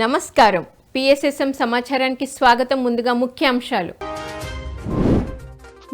నమస్కారం. పిఎస్ఎస్ఎం సమాచారానికి స్వాగతం ముందుగా ముఖ్యాంశాలు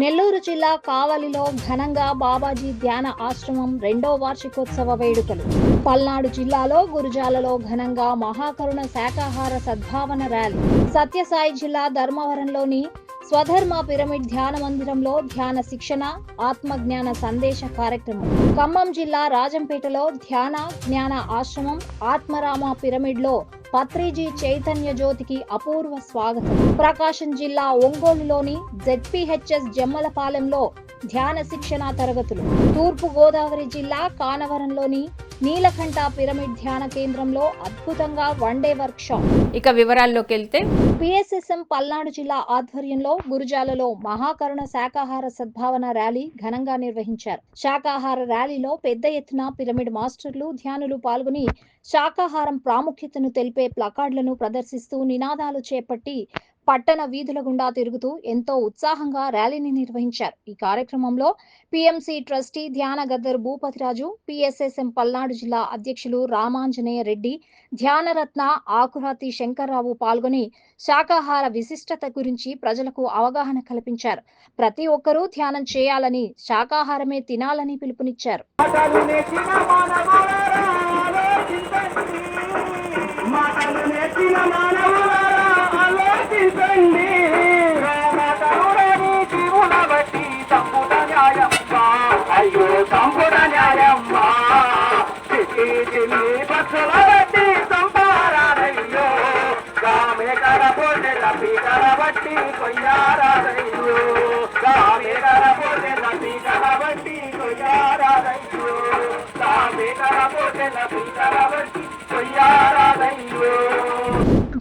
నెల్లూరు జిల్లా కావలిలో ఘనంగా బాబాజీ ధ్యాన ఆశ్రమం రెండో వార్షికోత్సవ వేడుకలు. పల్నాడు జిల్లాలో గురుజాలలో ఘనంగా మహాకరుణ శాకాహార సద్భావన ర్యాలీ. సత్యసాయి జిల్లా ధర్మవరంలోని స్వధర్మ పిరమిడ్ ధ్యాన మందిరంలో ధ్యాన శిక్షణ ఆత్మజ్ఞాన సందేశ కార్యక్రమం. ఖమ్మం జిల్లా రాజంపేటలో ధ్యాన జ్ఞాన ఆశ్రమం ఆత్మరామ పిరమిడ్లో పత్రిజీ చైతన్య జ్యోతికి అపూర్వ స్వాగతం. ప్రకాశం జిల్లా ఒంగోలులోని జెడ్పీహెచ్ఎస్ జమ్మలపాలెంలో ధ్యాన శిక్షణ తరగతులు. తూర్పు గోదావరి జిల్లా కానవరంలోని నీలకంఠ పిరమిడ్ ధ్యాన కేంద్రంలో అద్భుతంగా వన్ డే వర్క్ షాప్. ఇక వివరాల్లోకి వెళ్తే పిఎస్ఎస్ఎం పల్నాడు జిల్లా ఆధ్వర్యంలో గురుజాలలో మహాకరుణ శాకాహార సద్భావన ర్యాలీ ఘనంగా నిర్వహించారు. శాకాహార ర్యాలీలో పెద్ద ఎత్తున పిరమిడ్ మాస్టర్లు ధ్యానులు పాల్గొని శాకాహారం ప్రాముఖ్యతను తెలిపే ప్లకార్డులను ప్రదర్శిస్తూ నినాదాలు చేపట్టి పట్టణ వీధుల గుండా తిరుగుతూ ఎంతో ఉత్సాహంగా ర్యాలీని నిర్వహించారు. ఈ కార్యక్రమంలో పిఎంసి ట్రస్టీ ధ్యాన గద్దర్ భూపతిరాజు పిఎస్ఎస్ఎం పల్నాడు జిల్లా అధ్యక్షులు రామాంజనేయ రెడ్డి ధ్యానరత్న ఆకురాతి శంకర్రావు పాల్గొని శాకాహార విశిష్టత గురించి ప్రజలకు అవగాహన కల్పించారు. ప్రతి ఒక్కరూ ధ్యానం చేయాలని శాకాహారమే తినాలని పిలుపునిచ్చారు.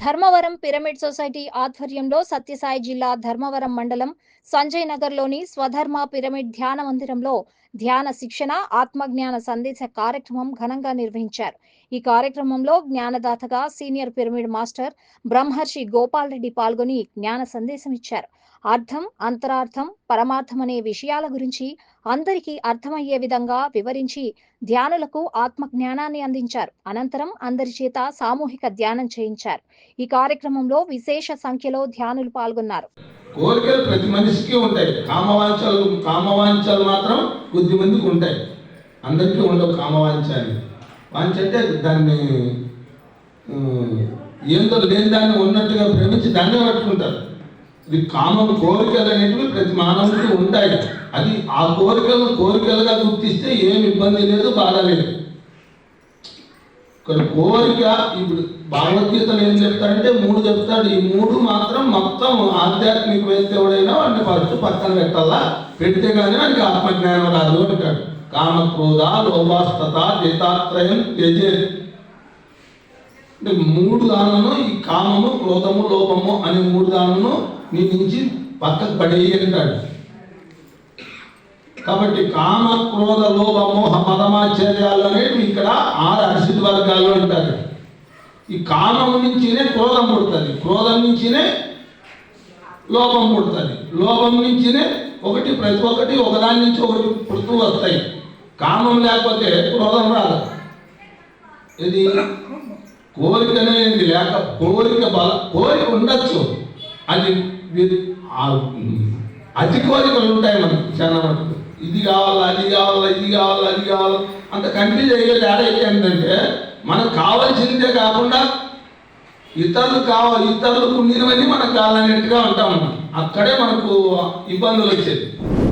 ధర్మవరం పిరమిడ్ సొసైటీ ఆధ్వర్యంలో సత్యసాయి జిల్లా ధర్మవరం మండలం సంజయ్ నగర్లోని స్వధర్మ పిరమిడ్ ధ్యాన మందిరంలో ధ్యాన శిక్షణ ఆత్మజ్ఞాన సందేశ కార్యక్రమం ఘనంగా నిర్వహించారు. ఈ కార్యక్రమంలో జ్ఞానదాతగా సీనియర్ పిరమిడ్ మాస్టర్ బ్రహ్మర్షి గోపాల్ రెడ్డి పాల్గొని జ్ఞాన సందేశం ఇచ్చారు. అర్థం అంతరార్థం పరమార్థం అనే విషయాల గురించి అందరికీ అర్థమయ్యే విధంగా వివరించి ధ్యానులకు ఆత్మ జ్ఞానాన్ని అందించారు. అనంతరం అందరి చేత సామూహిక ధ్యానం చేయించారు. ఈ కార్యక్రమం కార్యక్రమంలో విశేష సంఖ్యలో ధ్యానులు పాల్గొన్నారు. కోరికలు ప్రతి మనిషికి ఉంటాయి. కామవాంఛలు కామవాంఛలు మాత్రం కొద్ది మందికి ఉంటాయి. అందరికీ ఉండవు కామవాంఛాలు. వాంఛ అంటే దాన్ని ఏందో లేని దాన్ని ఉన్నట్టుగా ప్రేమించి దాన్నే పట్టుకుంటారు. ఇది కామం కోరికలు అనేటివి ప్రతి మానవుడికి ఉంటాయి. అది ఆ కోరికలను కోరికలుగా గుర్తిస్తే ఏమి ఇబ్బంది లేదు బాధ లేదు. ఇక్కడ కోరిక ఇప్పుడు భగవద్గీతలు ఏం చెప్తాడంటే మూడు చెప్తాడు. ఈ మూడు మాత్రం మొత్తం ఆధ్యాత్మికవేత్త ఎవడైనా వాడిని ఫస్ట్ పక్కన పెట్టాలా? పెడితే కానీ వాడికి ఆత్మజ్ఞానం రాదు అంటాడు. కామ క్రోధ లోభాస్తత జితాత్రయం త్యజే. అంటే మూడు దానము ఈ కామము క్రోధము లోపము అనే మూడు దానను నీ నుంచి పక్కకు పడేయి అంటాడు. కాబట్టి కామ క్రోధ లోభ మోహ పదమాచర్యాలు అనేవి ఇక్కడ ఆరు అరిసిద్ధ వర్గాలు అంటారు ఈ కామం నుంచినే క్రోధం పుడుతుంది. క్రోధం నుంచినే లోపం పుడుతుంది. లోపం నుంచినే ఒకటి ప్రతి ఒక్కటి ఒకదాని నుంచి ఒకటి పుడుతూ వస్తాయి. కామం లేకపోతే క్రోధం రాదు. ఇది కోరిక అనేది లేక కోరిక బల కోరిక ఉండొచ్చు. అది అతి కోరికలు ఉంటాయి మనకు చాలా మటుకు. ఇది కావాలా అది కావాలా ఇది కావాలా అది కావాలా. అంత కన్ఫ్యూజ్ అయ్యే తేడా ఏంటంటే మనకు కావలసిందే కాకుండా ఇతరులు కావ ఇతరులకు ఉండినవన్నీ మనకు కావాలనేట్టుగా ఉంటాం మనం అక్కడే మనకు ఇబ్బందులు వచ్చేది.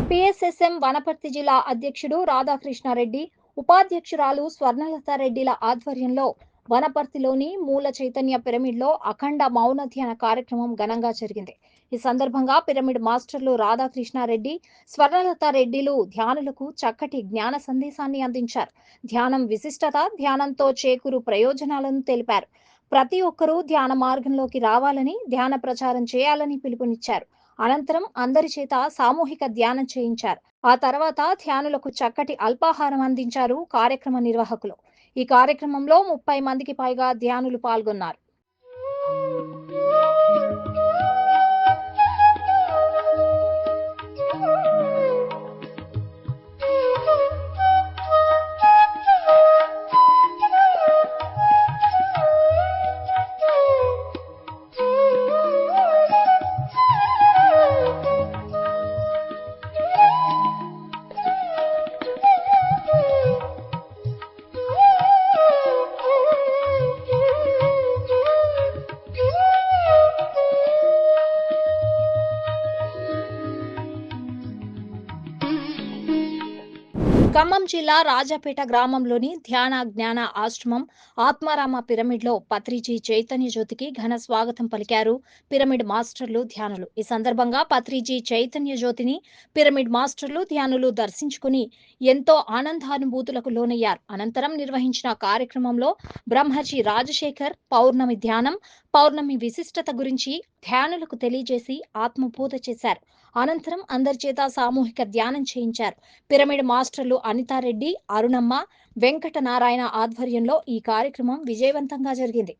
పిఎస్ఎస్ఎం వనపర్తి జిల్లా అధ్యక్షుడు రాధాకృష్ణారెడ్డి ఉపాధ్యక్షురాలు స్వర్ణలతారెడ్డిల ఆధ్వర్యంలో వనపర్తిలోని మూల చైతన్య పిరమిడ్లో అఖండ మౌన ధ్యాన కార్యక్రమం ఘనంగా జరిగింది. ఈ సందర్భంగా పిరమిడ్ మాస్టర్లు రాధాకృష్ణారెడ్డి స్వర్ణలత రెడ్డిలు ధ్యానులకు చక్కటి జ్ఞాన సందేశాన్ని అందించారు. ధ్యానం విశిష్టత ధ్యానంతో చేకూరు ప్రయోజనాలను తెలిపారు. ప్రతి ఒక్కరూ ధ్యాన మార్గంలోకి రావాలని ధ్యాన ప్రచారం చేయాలని పిలుపునిచ్చారు. అనంతరం అందరి చేత సామూహిక ధ్యానం చేయించారు. ఆ తర్వాత ధ్యానులకు చక్కటి అల్పాహారం అందించారు కార్యక్రమ నిర్వాహకులు. ఈ కార్యక్రమంలో ముప్పై మందికి పైగా ధ్యానులు పాల్గొన్నారు. ఖమ్మం జిల్లా రాజాపేట గ్రామంలోని ధ్యాన జ్ఞాన ఆశ్రమం ఆత్మారామ పిరమిడ్లో పత్రిజీ చైతన్య జ్యోతికి ఘన స్వాగతం పలికారు పిరమిడ్ మాస్టర్లు ధ్యానులు. ఈ సందర్భంగా పత్రిజీ చైతన్య జ్యోతిని పిరమిడ్ మాస్టర్లు ధ్యానులు దర్శించుకుని ఎంతో ఆనందానుభూతులకు లోనయ్యారు. అనంతరం నిర్వహించిన కార్యక్రమంలో బ్రహ్మజీ రాజశేఖర్ పౌర్ణమి ధ్యానం పౌర్ణమి విశిష్టత గురించి ధ్యానులకు తెలియజేసి ఆత్మబోధ చేశారు. అనంతరం అందరి చేత సామూహిక ధ్యానం చేయించారు. పిరమిడ్ మాస్టర్లు అనితారెడ్డి అరుణమ్మ వెంకట నారాయణ ఆధ్వర్యంలో ఈ కార్యక్రమం విజయవంతంగా జరిగింది.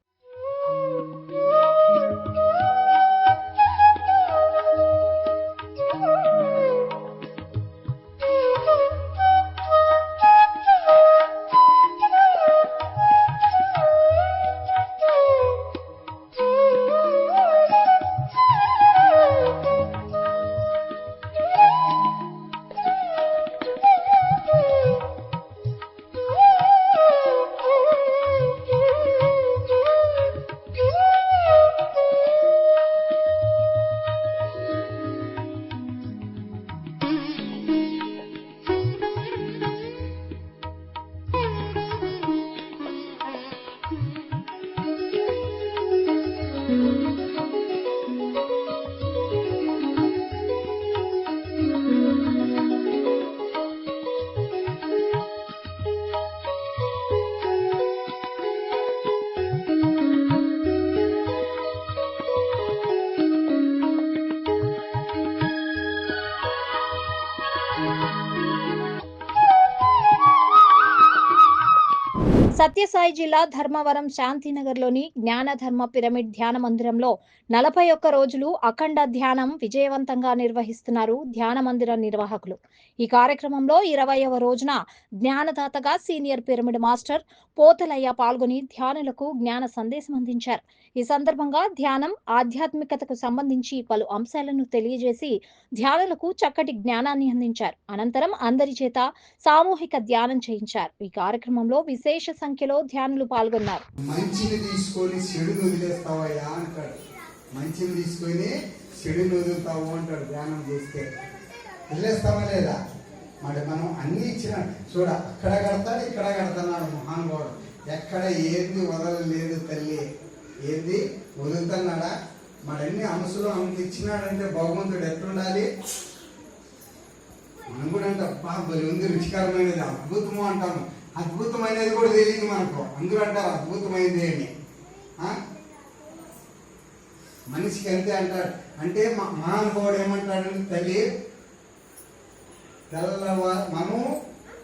సత్యసాయి జిల్లా ధర్మవరం శాంతినగర్లోని జ్ఞాన ధర్మ పిరమిడ్ ధ్యాన మందిరంలో నలభై ఒక్క రోజులు అఖండ ధ్యానం విజయవంతంగా నిర్వహిస్తున్నారు ధ్యాన మందిర నిర్వాహకులు. ఈ కార్యక్రమంలో ఇరవైవ రోజున జ్ఞానదాతగా సీనియర్ పిరమిడ్ మాస్టర్ పోతలయ్య పాల్గొని ధ్యానులకు జ్ఞాన సందేశం అందించారు. ఈ సందర్భంగా ధ్యానం ఆధ్యాత్మికతకు సంబంధించి పలు అంశాలను తెలియజేసి ధ్యానులకు చక్కటి జ్ఞానాన్ని అందించారు. అనంతరం అందరి చేత సామూహిక ధ్యానం చేయించారు. ఈ కార్యక్రమంలో విశేష సంఖ్యలో ధ్యానులు పాల్గొన్నారు. మంచిని తీసుకొని చెడును వదిలేస్తావయ్యా అంటాడు. మంచిని తీసుకొని చెడును వదులుతావు అంటాడు ధ్యానం చేస్తే. వదిలేస్తావా లేదా? మరి మనం అన్ని ఇచ్చిన చూడ అక్కడ కడతాడు ఇక్కడ కడతాడు మహానుభావుడు ఎక్కడ ఏది వదలలేదు తల్లి. ఏది వదులుతున్నాడా? మరన్ని అన్ని అంశలు అంత ఇచ్చినాడంటే భగవంతుడు ఎట్లుండాలి? మనం కూడా అంటే అబ్బా భలే ఉంది రుచికరమైనది అద్భుతము అంటాము. అద్భుతమైనది కూడా తెలియదు మనకు. అందరూ అంటారు అద్భుతమైనది అని మనిషికి అంతే అంటాడు అంటే మా మహానుభావుడు ఏమంటాడంటే తల్లి తెల్లవారు మనం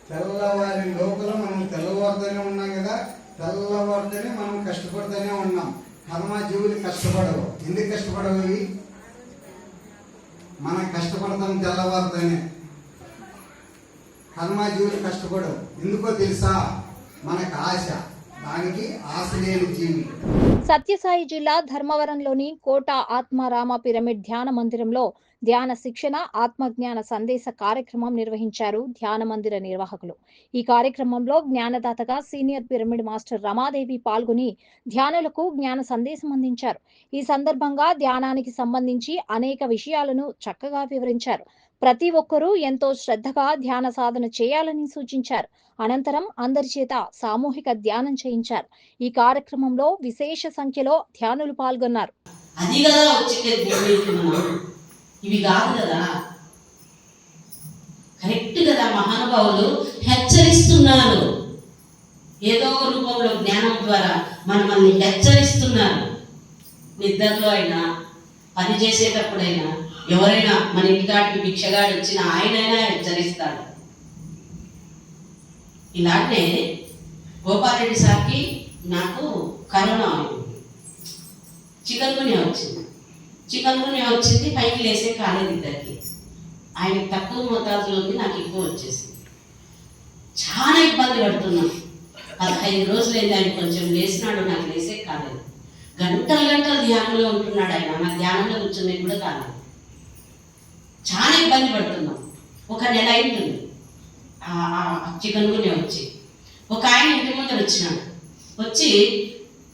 తెల్లవారి లోపల మనం తెల్లవారుతూనే ఉన్నాం కదా తెల్లవారుతూనే మనం కష్టపడుతూనే ఉన్నాం. కర్మజీవులు కష్టపడవు ఎందుకు కష్టపడవు ఇవి మనం కష్టపడతాం తెల్లవారుతూనే. కర్మజీవులు కష్టపడవు ఎందుకో తెలుసా? మనకు ఆశ. దానికి ఆశ లేని జీవి. సత్యసాయి జిల్లా ధర్మవరంలోని కోట ఆత్మారామ పిరమిడ్ ధ్యాన మందిరంలో ధ్యాన శిక్షణ ఆత్మజ్ఞాన సందేశ కార్యక్రమం నిర్వహించారు ధ్యాన మందిర నిర్వాహకులు. ఈ కార్యక్రమంలో జ్ఞానదాతగా సీనియర్ పిరమిడ్ మాస్టర్ రమాదేవి పాల్గొని ధ్యానులకు జ్ఞాన సందేశం అందించారు. ఈ సందర్భంగా ధ్యానానికి సంబంధించి అనేక విషయాలను చక్కగా వివరించారు. ప్రతి ఒక్కరూ ఎంతో శ్రద్ధగా ధ్యాన సాధన చేయాలని సూచించారు. అనంతరం అందరి చేత సామూహిక ధ్యానం చేయించారు. ఈ కార్యక్రమంలో విశేష సంఖ్యలో ధ్యానులు పాల్గొన్నారు. అది కదా ఇవి కాదు కదా. కరెక్ట్ కదా మహానుభావులు? హెచ్చరిస్తున్నారు. ఏదో రూపంలో జ్ఞానం ద్వారా మనల్ని హెచ్చరిస్తున్నారు. నిద్రలో అయినా పని చేసేటప్పుడైనా ఎవరైనా మన ఇంటికాడికి భిక్షగాడు వచ్చిన ఆయనైనా హెచ్చరిస్తాడు. ఇలాంటి గోపాలరెడ్డి సార్కి నాకు కరోనా అయింది. చికెన్ గుని వచ్చింది. చికెన్ గుని వచ్చింది పైకి లేసే కాలేదు ఇద్దరికి. ఆయన తక్కువ మోతాదులోకి ఉంది నాకు ఎక్కువ వచ్చేసింది. చాలా ఇబ్బంది పడుతున్నాం. పదహైదు రోజులైంది ఆయన కొంచెం లేచినాడు నాకు లేసే కాలేదు. గంటలు గంటలు ధ్యానంలో ఉంటున్నాడు ఆయన. నా ధ్యానంలో కూర్చునే కూడా కాలేదు. చాలా ఇబ్బంది పడుతున్నాం. ఒక నెల అయింటుంది. చికెన్ గునియా వచ్చి. ఒక ఆయన ఇంటి ముందర వచ్చినాడు. వచ్చి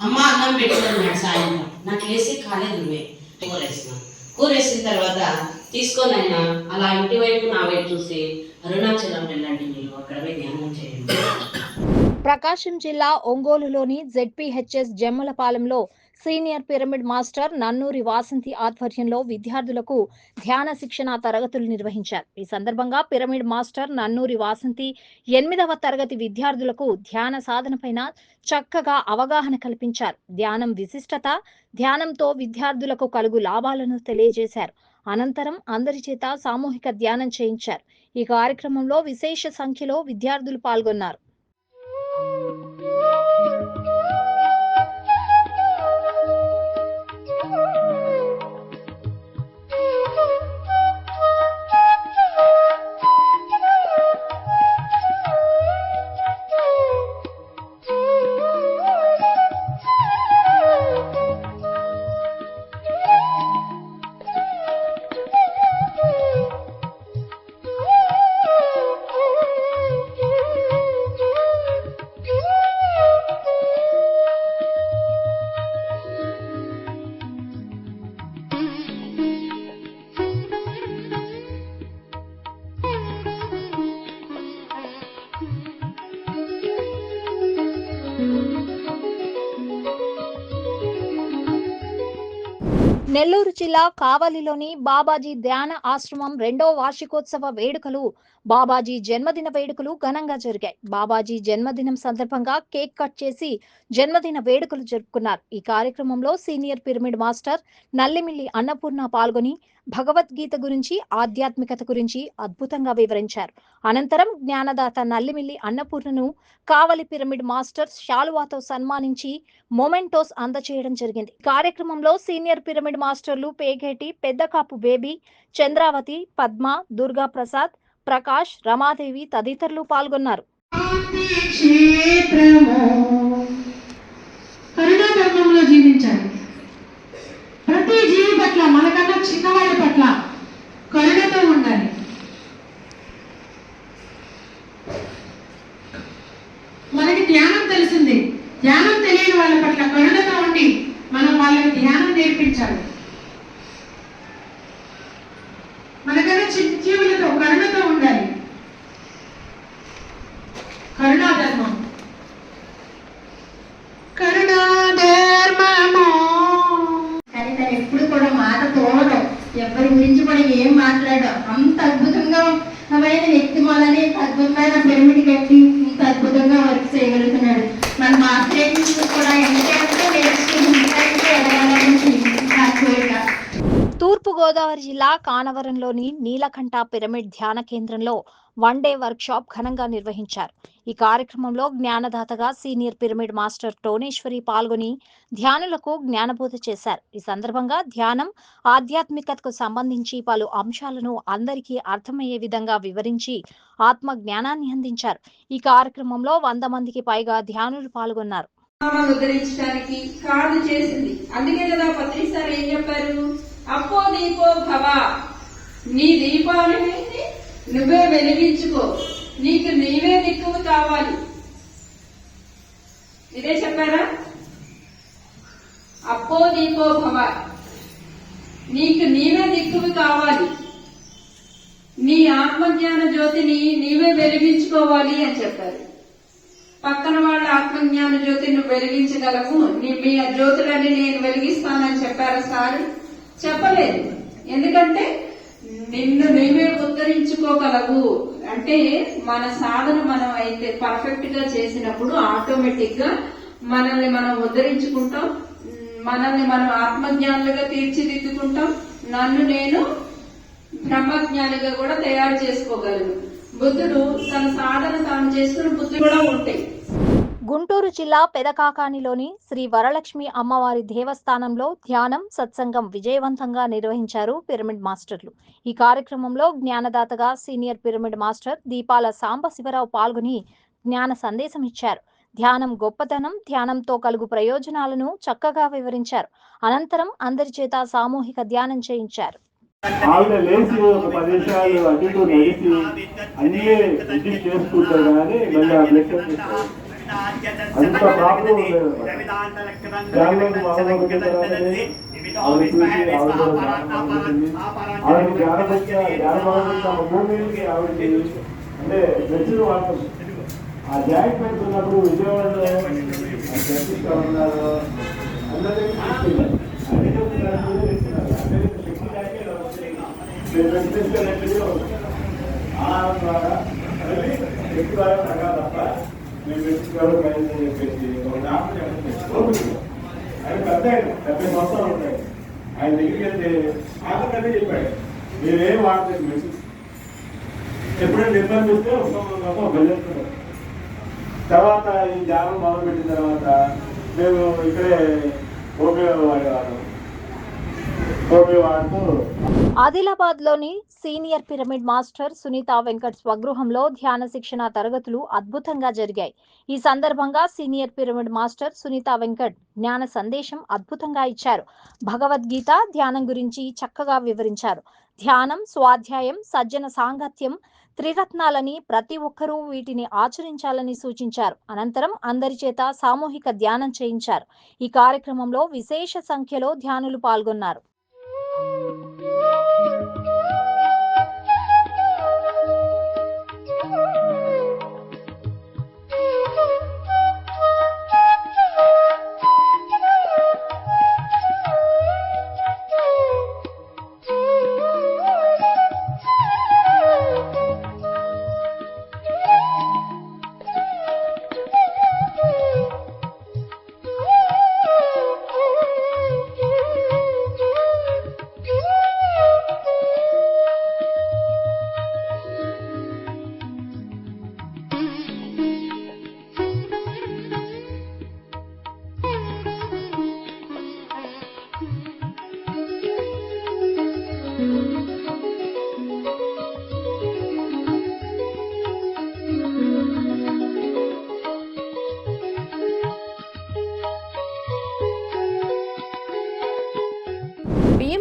అమ్మ అన్నం పెట్టుకున్నాడు సాయంత్రం. నాకు వేసి కాలేదు నువ్వే కూర వేసిన కూర వేసిన తర్వాత తీసుకొని ఆయన అలా ఇంటి వైపు నా వైపు చూసి అరుణాచలం వెళ్ళండి మీరు. అక్కడ పోయి ధ్యానం చేయండి. ప్రకాశం జిల్లా ఒంగోలులోని ZPHS జమ్మలపాలెంలో senior pyramid master Nannuri Vasanthi ఆధ్వర్యంలో విద్యార్థులకు ధ్యాన శిక్షణ తరగతులు నిర్వహించారు. ఈ సందర్భంగా పిరమిడ్ మాస్టర్ నన్నూరి వాసంతి ఎనిమిదవ తరగతి విద్యార్థులకు ధ్యాన సాధనపైన చక్కగా అవగాహన కల్పించారు. ధ్యానం విశిష్టత ధ్యానంతో విద్యార్థులకు కలుగు లాభాలను తెలియజేశారు. అనంతరం అందరి చేత సామూహిక ధ్యానం చేయించారు. ఈ కార్యక్రమంలో విశేష సంఖ్యలో విద్యార్థులు పాల్గొన్నారు. నెల్లూరు జిల్లా కావలిలోని బాబాజీ ధ్యాన ఆశ్రమం రెండో వార్షికోత్సవ వేడుకలు బాబాజీ జన్మదిన వేడుకలు ఘనంగా జరిగాయి. బాబాజీ జన్మదినం సందర్భంగా కేక్ కట్ చేసి జన్మదిన వేడుకలు జరుపుకున్నారు. ఈ కార్యక్రమంలో senior pyramid master Nallimilli Annapurna పాల్గొని భగవద్గీత గురించి ఆధ్యాత్మికత గురించి అద్భుతంగా వివరించారు. అనంతరం జ్ఞానదాత నల్లిమిల్లి అన్నపూర్ణను కావలి పిరమిడ్ మాస్టర్ శాలువాతో సన్మానించి మొమెంటోస్ అందచేయడం జరిగింది. కార్యక్రమంలో సీనియర్ పిరమిడ్ మాస్టర్లు పేఘేటి పెద్దకాపు బేబీ చంద్రావతి పద్మ దుర్గా ప్రసాద్ ప్రకాష్ రమాదేవి తదితరులు పాల్గొన్నారు. జీవించాలి. ప్రతి జీవి పట్ల మనకన్నా చిన్నవాళ్ళ పట్ల కరుణతో ఉండాలి. మనకి ధ్యానం తెలిసింది. ధ్యానం తెలియని వాళ్ళ పట్ల కరుణతో ఉండి మనం వాళ్ళకి ధ్యానం నేర్పించాలి. మనకన్నా చిన్న జీవులతో కరుణతో ఉండాలి. కరుణా ధర్మం కరుణా ధర్మము కానీ తను ఎప్పుడు కూడా మాట తోడడం ఎవరి గురించి కూడా ఏం మాట్లాడడం అంత అద్భుతంగా ఆయన వ్యక్తి వల్లనే ఇంత అద్భుతమైన పిరమిడ్ కట్టి ఇంత అద్భుతంగా వర్క్ చేయగలుగుతున్నాడు మన మాస్టర్ కూడా ఎంతైనా నేర్చుకుని ఇంకా ఇంకా ఎదగాలని నా కోరిక తూర్పు గోదావరి జిల్లా కానవరంలోని నీలకంఠ పిరమిడ్ ధ్యాన కేంద్రంలో వన్ డే వర్క్ షాప్ ఘనంగా నిర్వహించారు. ఈ కార్యక్రమంలో జ్ఞానదాతగా సీనియర్ పిరమిడ్ మాస్టర్ టోనేశ్వరి పాల్గొని ధ్యానులకు జ్ఞానబోధ చేశారు. ఈ సందర్భంగా ధ్యానం ఆధ్యాత్మికతకు సంబంధించి పలు అంశాలను అందరికీ అర్థమయ్యే విధంగా వివరించి ఆత్మ జ్ఞానాన్ని అందించారు. ఈ కార్యక్రమంలో వంద మందికి పైగా ధ్యానులు పాల్గొన్నారు. ఉద్ధరించడానికి కాదు చేసింది. అందుకే కదా పత్రిసారి ఏం చెప్పారు? అప్పో దీపో భవ. నీ దీపాన్ని నువ్వే వెలిగించుకో. నీకు నీవే దిక్కువు కావాలి. ఇదే చెప్పారా? అప్పో దీపో భవ. నీకు నీవే దిక్కువు కావాలి. నీ ఆత్మజ్ఞాన జ్యోతిని నీవే వెలిగించుకోవాలి అని చెప్పారు. పక్కన వాళ్ళ ఆత్మజ్ఞాన జ్యోతి నువ్వు వెలిగించగలవు. నీ మీ జ్యోతులని జ్యోతులన్నీ నేను వెలిగిస్తానని చెప్పారు సార్? చెప్పలేదు. ఎందుకంటే నిన్ను నీవే ఉత్తరించుకోగలవు అంటే మన సాధన మనం అయితే పర్ఫెక్ట్గా చేసినప్పుడు ఆటోమేటిక్గా మనల్ని మనం ఉద్ధరించుకుంటాం. మనల్ని మనం ఆత్మజ్ఞానులుగా తీర్చిదిద్దుకుంటాం. నన్ను నేను బ్రహ్మజ్ఞానిగా కూడా తయారు చేసుకోగలను. బుద్ధుడు తన సాధన తాను చేసుకుని బుద్ధుడు కూడా ఉంటాయి. గుంటూరు జిల్లా పెదకాకానిలోని శ్రీ వరలక్ష్మి అమ్మవారి దేవస్థానంలో ధ్యానం సత్సంగం విజయవంతంగా నిర్వహించారు పిరమిడ్ మాస్టర్లు. ఈ కార్యక్రమంలో జ్ఞానదాతగా సీనియర్ పిరమిడ్ మాస్టర్ దీపాల సాంబశివరావు పాల్గొని జ్ఞాన సందేశం ఇచ్చారు. ధ్యానం గొప్పతనం ధ్యానంతో కలుగు ప్రయోజనాలను చక్కగా వివరించారు. అనంతరం అందరి చేత సామూహిక ధ్యానం చేయించారు. ఆవిడ లేచి ఒక పది నిమిషాలు అటు నడిచి అన్నీ ఇది చేసుకుంటారు కానీ మళ్ళీ ఆ బ్లడ్ అంటే మెచ్యూర్ వాడతాం ఆ జాయింట్ పెడుతున్నప్పుడు విజయవాడలో ప్రతిష్ట ఉన్నారు అందరికీ ఆహారం ద్వారా మళ్ళీ శక్తి ద్వారా తగ్గాలి తప్ప మేము వ్యక్తిగత ప్రయత్నం చెప్పేసి ఒక డాక్టర్ చెప్పండి ఆయన పెద్ద ఆయన డెబ్బై సంవత్సరాలు ఉంటాయి. ఆయన దగ్గరికి వెళ్తే ఆతకనే చెప్పాడు. మీరేం వాడలేదు మెడిసిన్ ఎప్పుడైనా ఇబ్బంది వస్తే ఒక బెదిరిస్తున్నారు తర్వాత ఈ ధ్యానం మొదలుపెట్టిన తర్వాత మేము ఇక్కడే ఓపీ వాడేవాళ్ళం ఓపీ వాడుతూ ఆదిలాబాద్లోని senior pyramid master Sunitha Venkat స్వగృహంలో ధ్యాన శిక్షణ తరగతులు అద్భుతంగా జరిగాయి. ఈ సందర్భంగా senior pyramid master Sunitha Venkat జ్ఞాన సందేశం అద్భుతంగా ఇచ్చారు. భగవద్గీత ధ్యానం గురించి చక్కగా వివరించారు. ధ్యానం స్వాధ్యాయం సజ్జన సాంగత్యం త్రిరత్నాలని ప్రతి ఒక్కరూ వీటిని ఆచరించాలని సూచించారు. అనంతరం అందరి చేత సామూహిక ధ్యానం చేయించారు. ఈ కార్యక్రమంలో విశేష సంఖ్యలో ధ్యానులు పాల్గొన్నారు.